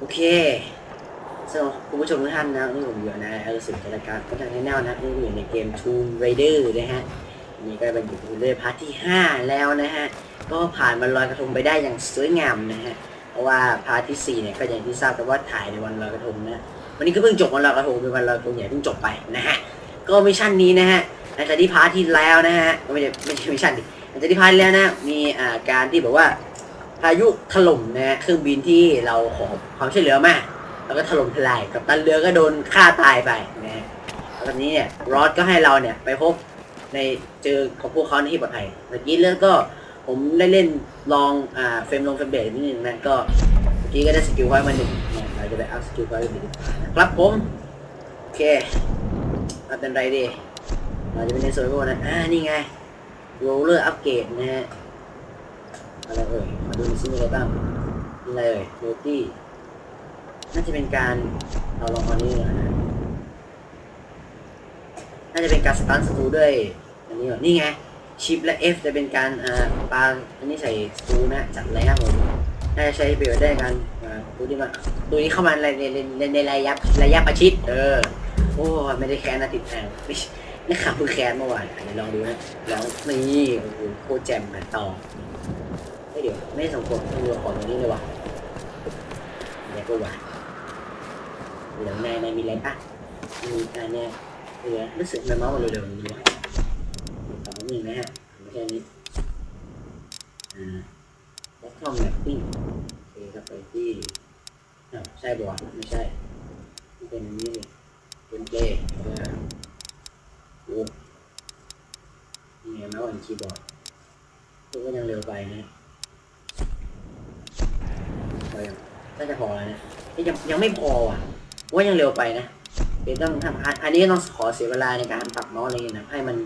โอเคสำหรับคุณผู้ชมทุกท่านนะนี่ผมอยู่ในเออสุดรายการก็ทางแนวนะนี่อยู่ในเกม Tomb Raider นะฮะนี่ก็เป็นอยู่ในพาร์ทที่ 5 แล้วนะฮะ ก็ผ่านวันลอยกระทงไปได้อย่างสวยงามนะฮะ เพราะว่าพาร์ทที่ 4 เนี่ยก็อย่างที่ทราบกันว่าถ่ายในวันลอยกระทงนะ วันนี้ก็เพิ่งจบวันลอยกระทงเป็นวันลอยกระทงใหญ่เพิ่งจบไปนะฮะ ก็มิชชั่นนี้นะฮะหลังจากที่พาร์ทที่แล้วนะฮะไม่ใช่ไม่ใช่มิชชั่นดิหลังจากที่พาร์ทแล้วนะ มีอ่าการที่แบบว่า พายุถล่มนะฮะเครื่องบินที่เราขอความช่วยเหลือมาแล้วก็ถล่มทลายกับตันเรือก็โดนฆ่าตายไปนะฮะแล้วตอนนี้เนี่ยรอดก็ให้เราเนี่ยไปพบในเจอของพวกเขาในที่ปลอดภัยเมื่อกี้เรื่องก็ผมได้เล่นลองอ่าเฟรมลงเฟรมเบรนิดนึงนะก็เมื่อกี้ก็ได้สกิลพอยต์มาหนึ่งเราจะไปอัพสกิลพอยต์กันดีครับผมโอเคเอาเป็นไรดีเราจะเป็นในโซนพวกนะอ่านี่ไงโรลเลอร์อัปเกรดนะฮะ อะไรเอ่ย มาดูหน่อยซิมีอะไรบ้างมีอะไรเอ่ยโรตี้น่าจะเป็นการเราลองเอานี้นะน่าจะเป็นการสตันสกรูด้วย อันนี้ก่อนี่ไง ชิปและ F จะเป็นการอ่าปาอันนี้ใส่สกรูนะ จัดเลยครับผมน่าจะใช้ประโยชน์ได้กันอ่าดูดิมาตัวนี้เข้ามาในในในในระยะระยะประชิด เออ โอ้ไม่ได้แค้นนะติดแทงนี่ขับเพิ่งแค้นเมื่อวานเดี๋ยวลองดูนะแลองนี่โอ้โหโคตรแจ่มกันต่อ ดี๋ยวไม่สมควรต้องดูของตรงนี้เลยว่ะเดี๋ยวก็ว่ะเหลืองในในมีอะไรปะมีอันเนี้ยเหลือรู้สึกมันเมาส์มันเร็วๆนี้ว่ะสองหนึ่งนะฮะไม่นี้อ่าแล้วช่องแมปปิ้งโอเคครับไปที่อ้าวใช่ปะไม่ใช่เป็นนี้เป็นเกย์โอ้นี่ไงมาส์กับคีย์บอร์ดก็ยังเร็วไปนะ อยังน่าจะพอแล้วนะเอ้ยยังยังไม่พอว่ะว่ายังเร็วไปนะเดี๋ยวต้องทำอันนี้ต้องขอเสียเวลาในการปรับเมาส์อะไรเงี้ยนะให้มัน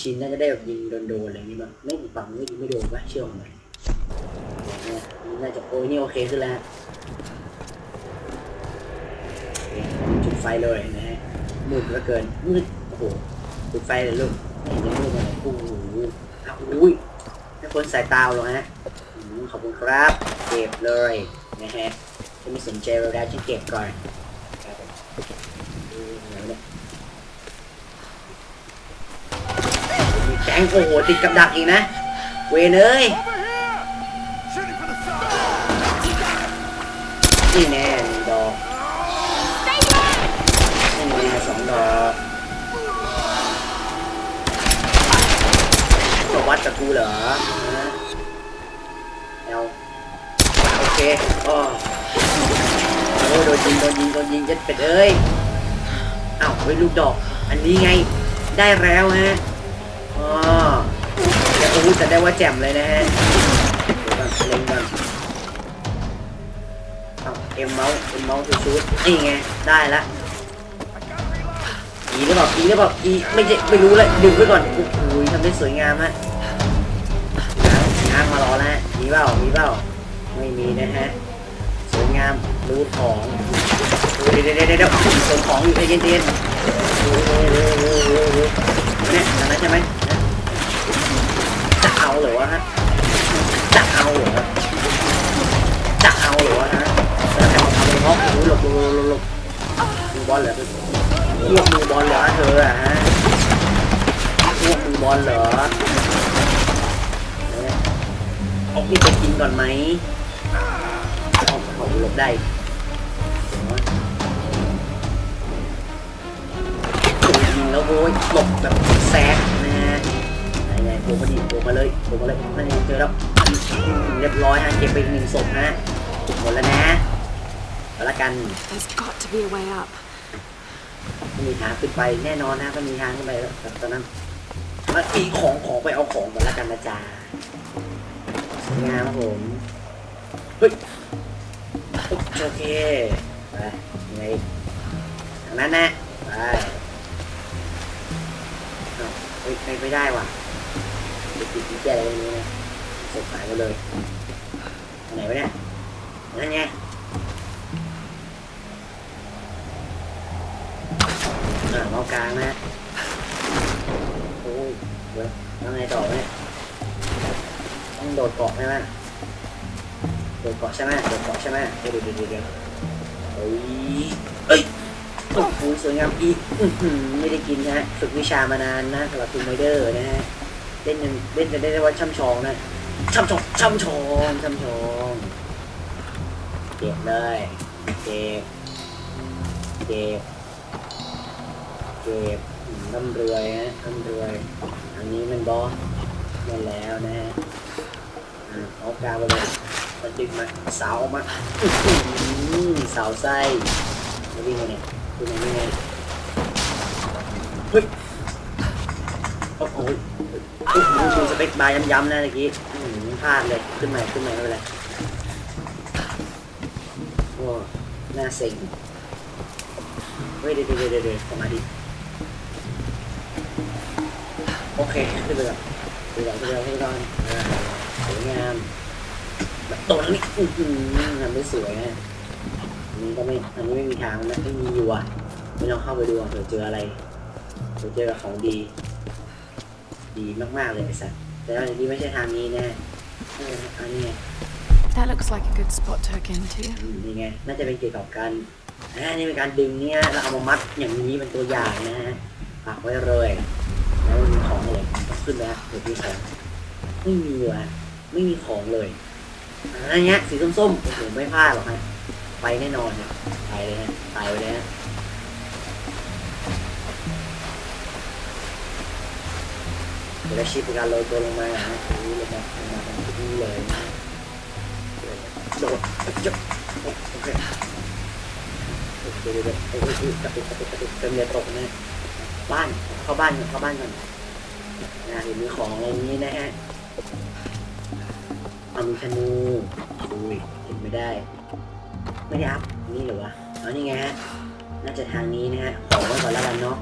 ชินๆน่าจะได้แบบยิงโดนๆอะไรอย่างงี้บ้างไม่ปรับไม่ยิงไม่โดนปะเชื่อผมหน่อยเนี่ยน่าจะโอ้ยนี่โอเคขึ้นแล้วจุดไฟเลยนะฮะมืดเหลือเกินมืดโอ้โหจุดไฟเลยลูกเห็นจะมืดเลยโอ้โหอ้าวอุ้ยให้คนสายตาลงฮะขอบคุณครับเก็บเลย นะฮะจะไม่สนใจเราแล้วฉันเก็บก่อนครับผมมีแก๊งโอ้โหติดกับดักอีกนะ เวนเอ้ยนี่แน่ดอกนี่แน่สองดอกจะวัดกับกูเหรอฮะเอา โอเคโอ้โดนยิงโดนยิงโดนยิงเจ็ดเป็ดเอ้ยเอ้าเฮ้ยลูกดอก อันนี้ไง ได้แล้วฮะอ๋อแต่โอ้แต่ได้ว่าแจ่มเลยนะฮะเดี๋ยวก่อนเล็งก่อนเอาเอ็มเมาส์เอ็มเมาส์ชุดนี่ไง ได้ละอีหรือเปล่าอีหรือเปล่าอีไม่ใช่ไม่รู้เลยดึงไว้ก่อนโอ้โหทำได้สวยงามฮะงามมารอแล้วฮะมีเปล่ามีเปล่า ไม่มีนะฮะ สวยงามรูดของเดี๋ยวเดี๋ยวเดี๋ยวเดี๋ยวส่งของอยู่ใจเย็นๆโอ้โหเนี่ยอันนั้นใช่ไหมจะเอาหรือวะฮะ จะเอาหรือจะเอาหรือฮะแล้วแต่เอาไปงอกหลบหลบหลบหลบมือบอลเหรอพวกมือบอลเหรอเธออะฮะพวกมือบอลเหรอเอ๊ะเอาพี่ไปกินก่อนไหม ได้ถูกยิงแล้วโว้ยหลบแบบแซกนะฮะไหนๆโผล่มาดิโผล่มาเลยโผล่มาเลยนั่นไงเจอแล้วเรียบร้อยฮะเก็บไปอีกหนึ่งศพฮะหมดแล้วนะแล้วละกัน There's got to be a way up. ไม่มีทางขึ้นไปแน่นอนนะก็มีทางขึ้นไปแล้วแต่ตอนนั้นมันมีของของไปเอาของก่อนละกันนะจ๊ะสวยงามครับผมเฮ้ย โอเคไปยังไงทางนั้นนะไปเอ้าเฮ้ยไปไม่ได้ว่ะติดติดติดแก่อะไรอย่างนี้นะสดหายไปเลยอันไหนวะเนี่ยนั่นไงอ่าเมากลางนะโอ้ยเว้ยแล้วไงต่อเนี่ยต้องโดดเกาะใช่ไหม ดดเกาะใช่ไหมโดดเกาะใช่ไหมเดี๋ยวเดี๋ยวเดี๋ยวเฮ้ยเอ้ยโอ้โหสวยงามอีกไม่ได้กินนะฮะฝึกวิชามานานนะสำหรับทูมเดอร์นะฮะเล่นกันเล่นกันได้ว่าช่ำชองนะช่ำชองช่ำชองช่ำชองเก็บเลยเก็บเก็บเก็บน้ำเรวยฮะน้ำเรวยอันนี้มันบอสมาแล้วนะฮะอ่าเอากาไปเลย มันดึงมาเสามาเสาไส้มาวิ่งมาเนี่ยวิ่งมาวิ่งมาเฮ้ยโอ้โหโอ้โหดูสเปคบาร์ย้ำๆนะเมื่อกี้พลาดเลยขึ้นใหม่ขึ้นใหม่ไม่เป็นไรโอ้หน่าเซ็งเฮ้ยเดี๋ยวเดี๋ยวเดี๋ยวสมาธิโอเคขึ้นไปก่อนขึ้นไปก่อนขึ้นไปก่อนขึ้นไปก่อสวยงาม แบบโดนนี่อื้อหือทำได้สวยนะอันนี้ก็ไม่ อันนี้ไม่มีทางนะไม่มีอยู่อะไม่ลองเข้าไปดูอะเผื่อเจออะไรเผื่อเจอของดี ดีมากๆเลยไอ้สัสแต่ว่าอันนี้ไม่ใช่ทางนี้แน่เอออันนี้ไง That looks like a good spot to hook into. อืมนี่ไง น่าจะเป็นเกี่ยวกับการอ่านี่เป็นการดึงเนี่ยแล้วเอามามัดอย่างนี้เป็นตัวอย่างนะฮะฝากไว้เลยแล้วมีของเลยต้องขึ้นแล้วเดี๋ยวพี่ของไม่มีว่ะไม่มีของเลย อันเนี้ยสีส้มๆโอ้โหไม่พลาดหรอกฮะไปแน่นอนฮะไปเลยฮะตายไปเลยฮะเดี๋ยวชิปการโรยตัวลงมาฮะตรงนี้เลยนะลงมาตรงนี้เลยนะโดดจบโอเคเดี๋ยวเดี๋ยวเดี๋ยวโอ้ยกระตุกกระตุกกระตุกเต็มเลยตกนะบ้านเข้าบ้านก่อนเข้าบ้านก่อนนะเดี๋ยวมีของอะไรนี้นะฮะเอามีธนูอุ้ยเห็นไม่ได้ ไม่ได้อัพนี่เหรอวะเอานี่ไงฮะ น่าจะทางนี้นะฮะ ขอไว้ก่อนแล้วกันเนาะ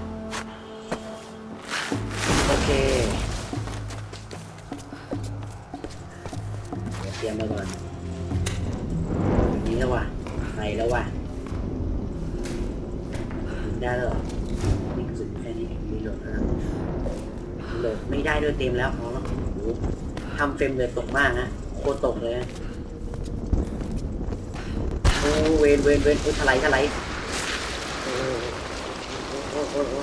โอเคเดี๋ยวเตรียมมาก่อนนี้แล้วว่ะไปแล้วว่ะได้แล้วเหรอนี่สุดแค่นี้เองรีโหลดนะครับรีโหลดไม่ได้ด้วยเต็มแล้วอ๋อโอ้โหทำเฟรมเลยตกมากนะ โคตรตกเลยโอ้เวนเวนเวนโอ้ถลายถลายโอ้โอ้โอ้โอ้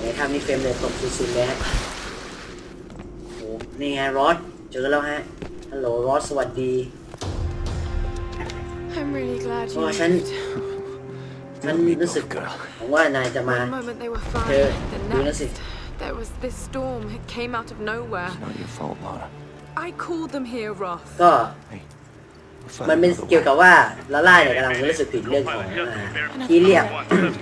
ไหนทำนี่เฟรมเลยตกสุดๆเลยฮะโอ้นี่ไงรอสเจอแล้วฮะฮัลโหลรอสสวัสดี I'm really glad you ก็ฉัน ฉันรู้สึก both, girl. ผมว่านายจะมา moment they were เธอ fine, the ดูนะสิ next there was this storm. It came out of nowhere. It's not your fault, Lara. I called them here, Roth. ก็ We'll find มันเป็น another เกี่ยว way. กับว่าลาล่าเนี่ยกำลังรู้สึกผิดเรื่องของอ่าที่เรียก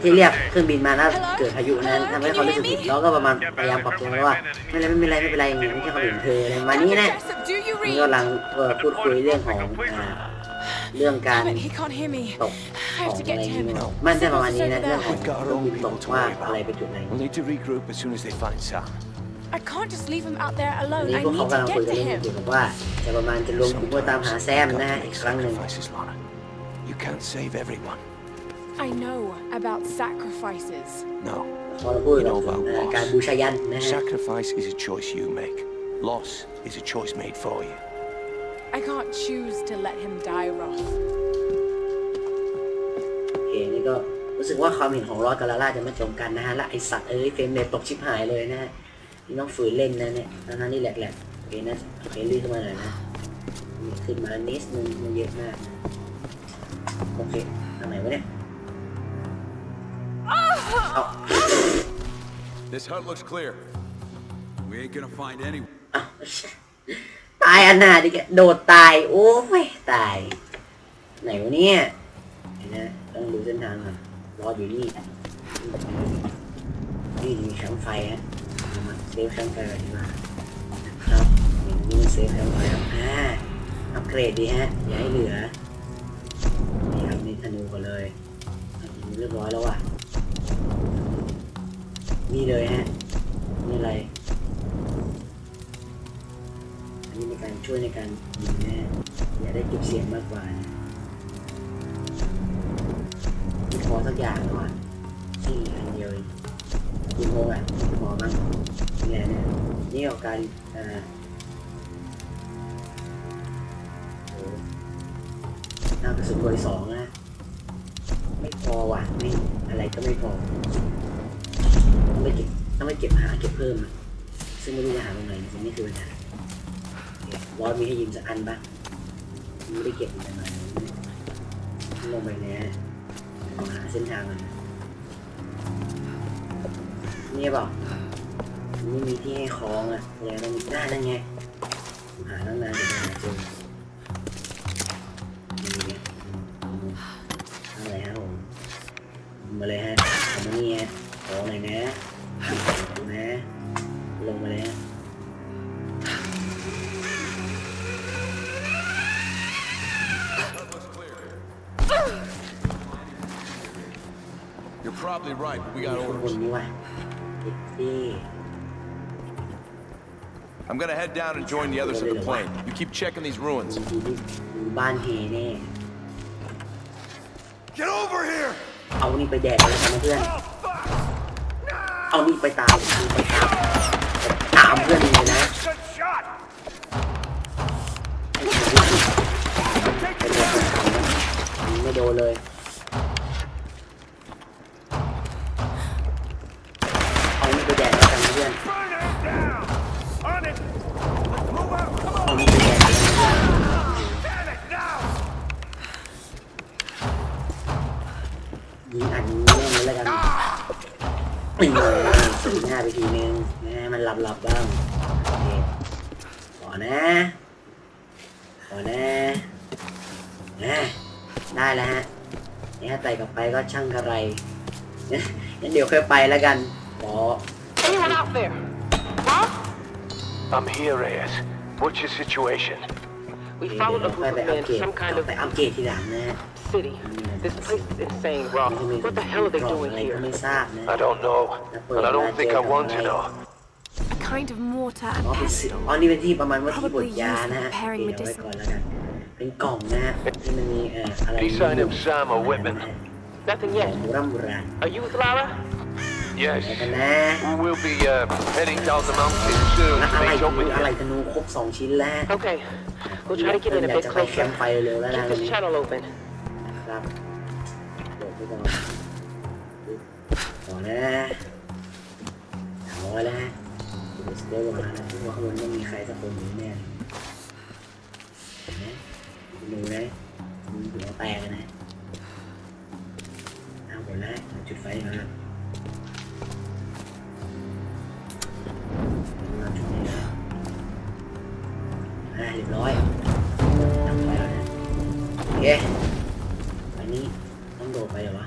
ที่เรียกเครื่องบินมาแล้วเกิดพายุนั้นทำให้เขารู้สึกผิดแล้วก็ประมาณพยายามปรับตัวว่าไม่เป็นไรไม่เป็นไรไม่เป็นไรไม่ใช่ความผิดของเธออะไรประมาณนี้นะ Jessup, do you นี่ read? กำลังเอ่อพูดคุยเรื่องของอ่าเรื่องการ Damn it, he can't hear me. ตก I ของ have to อะไร get to นี่ him. มันจะประมาณนี้นะเรื่องของ We've got เค our รื่อง own บินต people ก to ว่า worry อะไร about. ไปจุดไหน We'll need to regroup as soon as they find Sam. I can't just leave him out there อัน alone. นี้ I พวกเขา need กำลั to งคุย get กัน to เรื่อง him. เกี่ยวกับว่าจะประมาณจะรวมกลุ่มเพื่อตามหาแซมนะฮะอีกครั้งหนึ่ง Sacrifices, Lara. You can't save everyone. I know about sacrifices. No. พอเราพูดถึงเอ่อการบูชายันนะฮะ Sacrifice is a choice you make. Loss is a choice made for you. I can't choose to let him die, Roth. โอเคนี่ก็รู้สึกว่าความเห็นของรอดกับลาล่าจะไม่ตรงกันนะฮะและไอสัตว์เอ้ยเฟรมเรทตกชิบหายเลยนะฮะนี่ ต้องฝืนเล่นนะเนี่ยทั้งๆนี่แหลกๆโอเคนะโอเครีบขึ้นมาหน่อยนะนี่ขึ้นมานิดนึงมันเยอะมากโอเคทางไหนวะเนี่ยเอา This hut looks clear. We ain't gonna find anyone. เอาตายอันหนาดิแกโดดตาย โอ้ยตาย ไหนวะเนี่ยเห็นนะต้องดูเส้นทางก่อนรออยู่นี่นี่มีแคมป์ไฟฮะเอามาเซฟแคมป์ไฟก่อนดีกว่านะครับอย่างนี้มันเซฟแคมป์ไฟครับอ่าอัปเกรดดีฮะ อย่าให้เหลือ นี่ครับนี่ธนูก่อนเลยอันนี้เรียบร้อยแล้วว่ะ นี่เลยฮะ นี่อะไร อันนี้ในการช่วยในการยิงแน่อย่าได้เก็บเสียงมากกว่านะมีพอสักอย่างก่อนนี่อันเดียวเอง ยิงโมงอะพอมั้งนี่แหละเนี่ยนี่ออกการอ่าโอ้หน้ากระสุนเบอร์สองนะ ไม่พอว่ะไม่อะไรก็ไม่พอต้องไปเก็บต้องไปเก็บหาเก็บเพิ่มอะซึ่งไม่รู้จะหาตรงไหนผมนี่คือปัญหาร้อนมีให้ยืมสักอันบ้างไม่ได้เก็บมันมาลงไปเนี้ยหาเส้นทางมันนะ นี่บอกไม่มีที่ให้คล้องอะเลยต้องได้นั่นไง หาตั้งนานเดี๋ยวหาเจอนี่ไงอะไรฮะผมมาเลยฮะทำมานี่ฮะขอหน่อยนะดูนะลงมาเลยฮะ HUD looks clear. You're probably right. We มี got ข้างบน orders. นี้ว่ะ I'm gonna head down and join the others at the plane. You keep checking these ruins. มีที่มีบ้านเฮแน่ Get over here! เอานี่ไปแดกเลยกันนะเพื่อน เอานี่ไปตามนี่ไปตามตามเพื่อนเลยนะ Good shot! ไอ้เหี้ยไปโดนคนทำนะยิงไม่โดนเลย ไม่เลยสูงหน้าไปทีนึงนะให้มันหลับๆบ้างโอเคขอนะขอนะนะได้แล้วฮะนี่ถ้าไต่กลับไปก็ช่างกระไรงั้นเดี๋ยวค่อยไปแล้วกันขอ Anyone out there? Huh? I'm here, Reyes. What's your situation? We followed a ค่อย group ไป of อัป men เกร to some kind of ไปอัปเกรดทีหลังนะฮะ city. This place is insane, ไม่ Rob. ใช่มี What the hell are they กล่อง doing อะไรก็ here? ไม่ทราบนะ I don't know, and I don't think I want to know. A kind of mortar อ๋อ and เป็นสิ pestle. อ๋อนี่เป็นที่ประมาณว่าที่บด Probably ยา used นะ for ฮะ preparing เดี๋ยวไว้ medicine. ก่อนแล้วกัน เป็นกล่องนะฮะที่มันมีเอ่ออะไร Peace sign of Sam or Whitman. Nothing ของ yet. โบราณโบราณ Are you with Lara? แล้ว Yes. กันนะ We'll be uh, heading down the mountain soon แล้ว to อะไร meet ธ up นู with อะไร you. ธนูครบสองชิ้นแล้ว Okay. We'll try to get in a อยาก bit จะไปแคมป์ไฟ closer. เร็วๆแล้วนะ Keep วัน this นี้ channel open. ครับเดี๋ยวพี่น้องอนะเอาละเดี๋ยวสเตลมาแล้วทุกคนต้องมีใครสักคนหนึ่แน่นะดูนะมึงหัว่าแตกนะเอาหมดแล้วจุดไฟมาเรียบร้อยทำไปแล้วนะโอเค ดไปเหรอวะ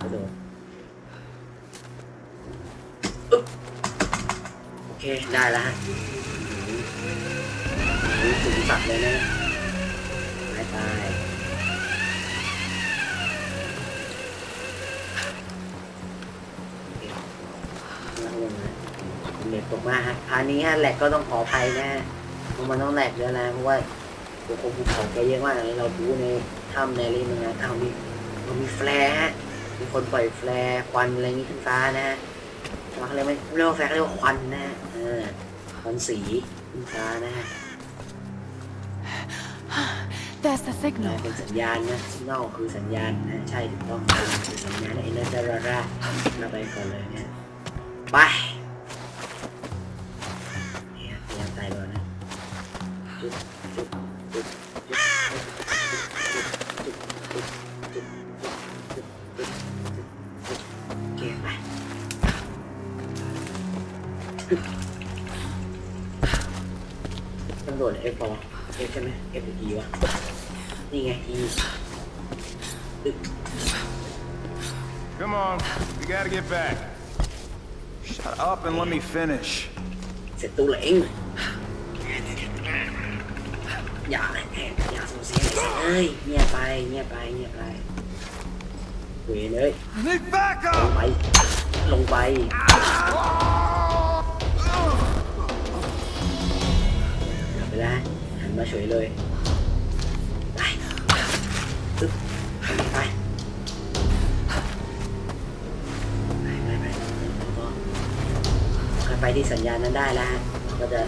กระโดดโอเค ได้แล้วฮะถึงสัตว์เลยนะตายตายเน็ตตกมากฮะอันนี้ฮะแหลกก็ต้องขออภัยนะฮะเพราะมันต้องแหลกเยอะนะเพราะว่าโอ้โหภูเขาแกเยอะมากเลยเราดูใน ถ้ำในรีมันนะอ้าวมีมันมีแฟร์ฮะมีคนปล่อยแฟร์ควันอะไรนี้ขึ้นฟ้านะฮะเขาเรียกไม่เรียกว่าแฟร์เขาเรียกว่าควันนะฮะเออควันสีขึ้นฟ้านะฮะ There's the นะ signal. เป็นสัญญาณนะสัญญาณคือสัญญาณนะใช่ถูกต้องคือสัญญาณเอเนอร์จาราราเราไปก่อนเลยนะไป on, let me finish. Se tulen. Nhỏ này, nhỏ xuống xe này ơi, nghe bài, nghe bài, nghe bài. Quyền ơi. Lông bay, lông bay. Rồi ra, hắn đã sủi lời. ไปที่สัญญาณนั้นได้แล้วฮะก็จะ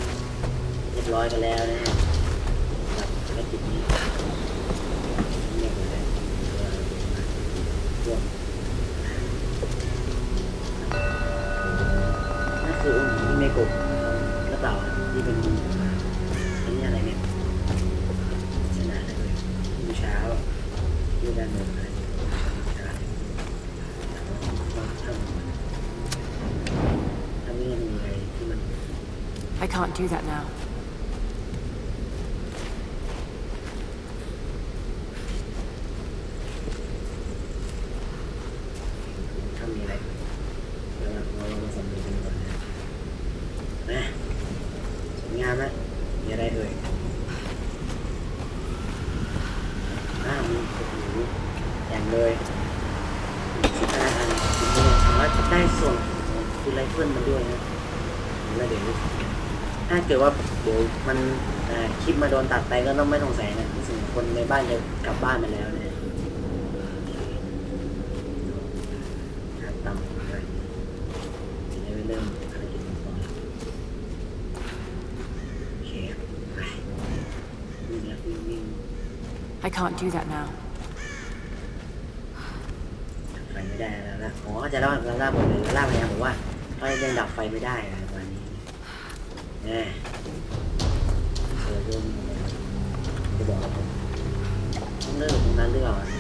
เรียบร้อยกันแล้วนะฮะสำหรับภารกิจนี้เงียเลยเออพวกนั่นคือองค์หญิงที่เมโกะกระเปล่าที่เป็น I can't do that now. ถ้ ถ้าเกิดว่าเดี๋ยวมันอ่าคลิปมาโดนตัดไปก็ต้องไม่สงสัยนะรู้สึกคนในบ้านจะกลับบ้านมาแล้วนะครับตามผมเลยจะได้ไม่เริ่มภารกิจของเราโอเคไปวิ่งแล้ววิ่งวิ่ง I can't do that now. ดับไฟไม่ได้แล้วนะอ๋อจะเล่าเราเล่าหมดเลยเราเล่าพยายามบอกว่าเขายังดับไฟไม่ได้นะวันนี้ แน่เจอเรื่องจะบอกผมต้องเลิกตรงนั้นหรือเปล่า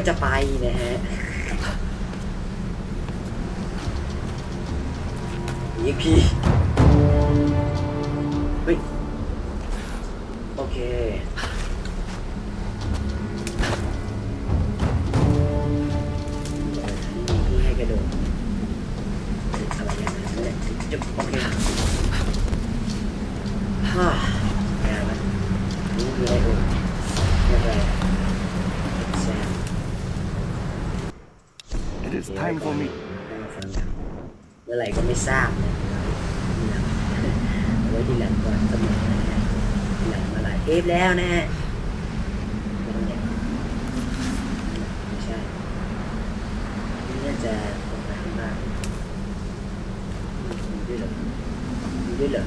ก็จะไปนะฮะยีพีเฮ้ยโอเค หรอมีด้วยเหรอ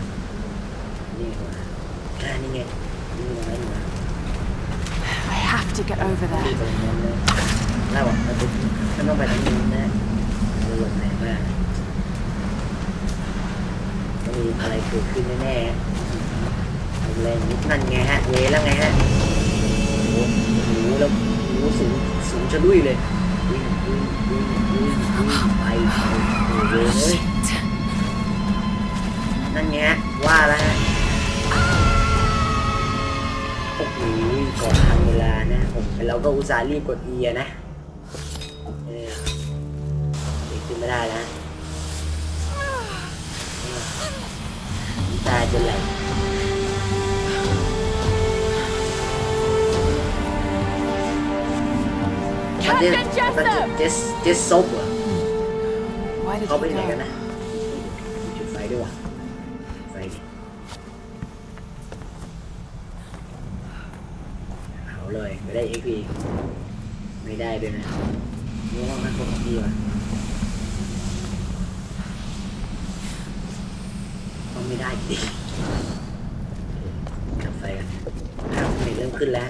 นี่ไงวะอ่านี่ไงนี่ตรงนั้นมา I have to get over ที่ there. ตรงนั้นเลยแล้วบอกเราต้องฉันต้องไปทางนู้นนะเราหลบไหนมากต้องมีอะไรเกิดขึ้นแน่ๆเอาแรงนิดนั่นไงฮะ เวแล้วไงฮะโอ้โหแล้วโอ้โหสูงสูงชะลุยเลยวิ่งวิ่งวิ่งวิ่งวิ่งไปไปโอ้โหเฮ้ย นั่นไงฮะว่าแล้วฮะโอ้โหก่อนทันเวลานะผมเราก็อุตส่าห์รีบกด E อะนะเออเด็กขึ้นไม่ได้แล้วเออน้ำตาจะไหลมันจะ Captain มันจะ Jessup! เจสเจสซบเหรอ Why did เขาไป he ไหนกัน go? นะ ไม่ได้ XP ไม่ได้ด้วยนะง่วงนะคนดีว่ะต้องไม่ได้จริงกลับไปกันครับขึ้นแล้ว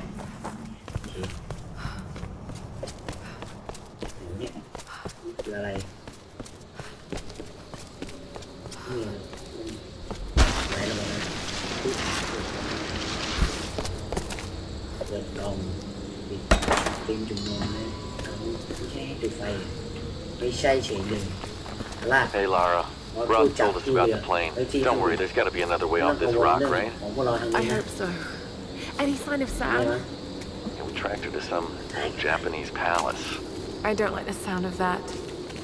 ใช่เฉยเลยลาก Hey, Lara. Rob told us about the plane. Don't worry, there's got to be another way off this rock, right? ของพวกเราทาง I นี้นะ hope so. Any sign of อะไร Sam? นะ And we tracked her to some Japanese palace. I don't like the sound of that.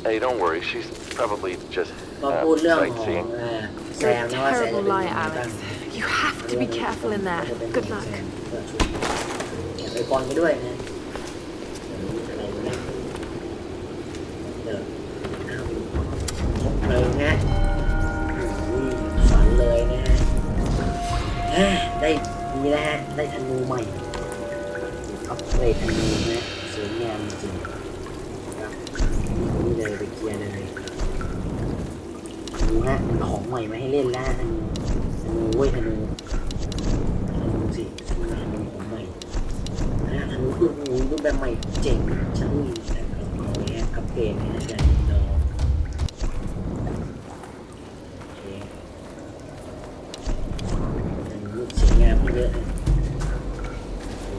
Hey, don't worry, she's probably just ก็ uh, พูดเรื่องของ sightseeing. เอ่อแซ You're ม a นะว่าแซมจะ terrible เป็นยัง liar, ไงบ้าง Alex. You have to be careful in there. Good luck. เก็บไปบอลไปด้วยนะอะไรวะเนี่ย เลิงนะอุ้ยฝันเลยนะฮะได้ดีแล้วฮะ ได้ธนูใหม่อัพเกรดธนูนะสวยงามจริงครับนี่เลยไปเกียร์เลยธนูฮะมันของใหม่มาให้เล่นแล้วธนูธนูเว้ยธนูธนูสิธนูของใหม่นะทางนู้นคือหูรูปแบบใหม่เจ๋งช่างมีแต่ก็เอาเนี้อัปเกรดนะจะรอโอเคทางนู้นสวยงามขึ้นเยอะเลย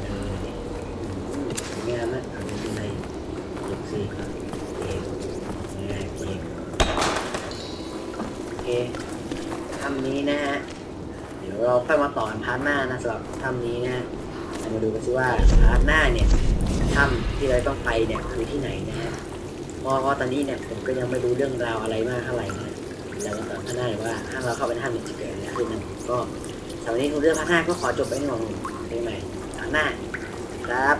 เออสวยงามนะเอาเป็นไรเด็กสิเอกงานเอกโอเคทำนี้นะฮะ เดี๋ยวเราค่อยมาต่อกันพาร์ทหน้า นะสำนี้นะเรามาดูกันซิว่าพาร์ทหน้าเนี่ยถ้ำที่เราต้องไปเนี่ยคือที่ไหนนะฮะเพราะว่าตอนนี้เนี่ยผมก็ยังไม่รู้เรื่องราวอะไรมากเท่าไหร่นะแล้วก็ตอนข้างหน้าว่าถ้าเราเข้าไปถ้ำเนี่ยจะเกิดอะไรขึ้นนะก็สำหรับวันนี้คุณเรื่องพาร์ทหน้าก็ขอจบไปในหน่อยเพลงใหม่พาร์ทหน้าครับ